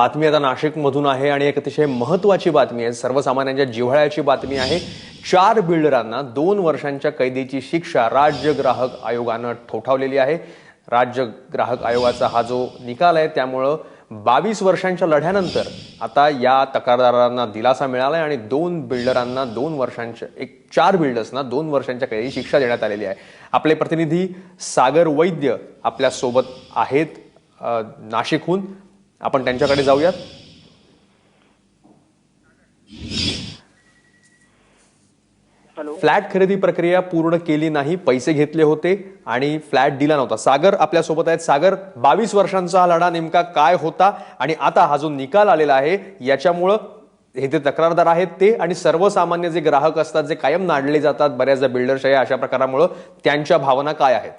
बातमी आता नाशिकमधून आहे आणि एक अतिशय महत्वाची बातमी आहे. सर्वसामान्यांच्या जिव्हाळ्याची बातमी आहे. चार बिल्डरांना दोन वर्षांच्या कैदीची शिक्षा राज्य ग्राहक आयोगानं ठोठावलेली आहे. राज्य ग्राहक आयोगाचा हा जो निकाल आहे त्यामुळं बावीस वर्षांच्या लढ्यानंतर आता या तक्रारदारांना दिलासा मिळाला आहे आणि दोन बिल्डरांना दोन वर्षांच्या एक चार बिल्डर्सना दोन वर्षांच्या कैदी शिक्षा देण्यात आलेली आहे. आपले प्रतिनिधी सागर वैद्य आपल्यासोबत आहेत नाशिकहून. आपण त्यांच्याकडे जाऊयात. हॅलो. फ्लॅट खरेदी प्रक्रिया पूर्ण केली नाही पैसे घेतले होते आणि फ्लॅट दिला नव्हता. सागर आपल्यासोबत आहेत. सागर बावीस वर्षांचा हा लढा नेमका काय होता आणि आता हा जो निकाल आलेला आहे याच्यामुळं हे जे तक्रारदार आहेत ते आणि सर्वसामान्य जे ग्राहक असतात जे कायम नाडले जातात बऱ्याचदा बिल्डर्सच्या या अशा प्रकारामुळं त्यांच्या भावना काय आहेत?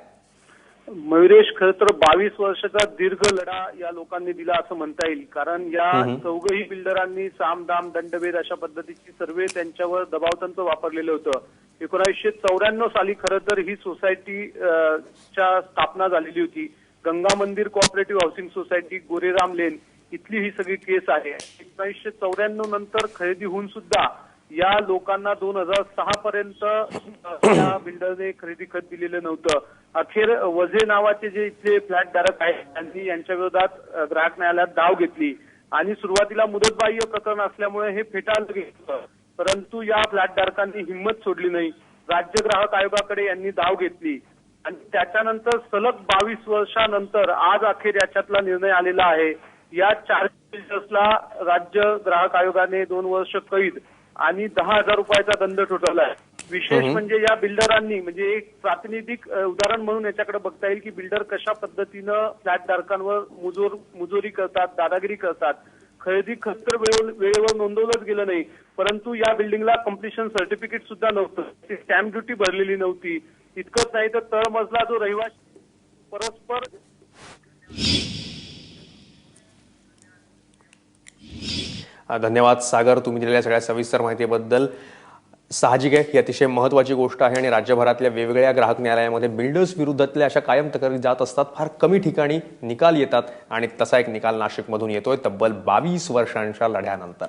मयुरेश खर तर बावीस वर्षाचा दीर्घ लढा या लोकांनी दिला असं म्हणता येईल. कारण या चौघही बिल्डरांनी साम दाम दंडभेद अशा पद्धतीची सर्वे त्यांच्यावर दबावतंत्र वापरलेलं होतं. एकोणीसशे चौऱ्याण्णव साली खरं तर ही सोसायटी च्या स्थापना झालेली होती. गंगा मंदिर cooperative housing society Goreram lane इथली ही सगळी केस आहे. एकोणीसशे चौऱ्याण्णव नंतर खरेदी होऊन सुद्धा या लोकांना दोन हजार सहा पर्यंत या बिल्डरने खरेदी खत दिलेलं नव्हतं. अखेर वझे नावाचे जे इथले फ्लॅट धारक आहेत त्यांनी यांच्या विरोधात ग्राहक न्यायालयात धाव घेतली. आणि सुरुवातीला मुदतबाह्य प्रकरण असल्यामुळे हे फेटाळलं गेलं. परंतु या फ्लॅट धारकांनी हिंमत सोडली नाही. राज्य ग्राहक आयोगाकडे यांनी धाव घेतली. आणि त्याच्यानंतर सलग बावीस वर्षानंतर आज अखेर याच्यातला निर्णय आलेला आहे. या चार बिल्डर्सला राज्य ग्राहक आयोगाने दोन वर्ष कैद आणि दहा हजार रुपयाचा दंड ठोठावला आहे. विशेष म्हणजे या बिल्डरांनी म्हणजे एक प्रातिनिधिक उदाहरण म्हणून याच्याकडे बघता येईल की बिल्डर कशा पद्धतीनं फ्लॅट धारकांवर मुजोर मुजोरी करतात दादागिरी करतात. खरेदी खत तर वेळेवर वेळेवर नोंदवलंच गेलं नाही. परंतु या बिल्डिंगला कम्प्लिशन सर्टिफिकेट सुद्धा नव्हतं. स्टॅम्प ड्युटी भरलेली नव्हती. इतकंच नाही तर तळमजला जो रहिवासी परस्पर धन्यवाद सागर तुम्ही दिलेल्या सगळ्या सविस्तर माहितीबद्दल. साहजिक आहे ही अतिशय महत्त्वाची गोष्ट आहे आणि राज्यभरातल्या वेगवेगळ्या ग्राहक न्यायालयामध्ये बिल्डर्स विरुद्धातल्या अशा कायम तक्रारी जात असतात. फार कमी ठिकाणी निकाल येतात आणि तसा एक निकाल नाशिकमधून येतोय तब्बल बावीस वर्षांच्या लढ्यानंतर.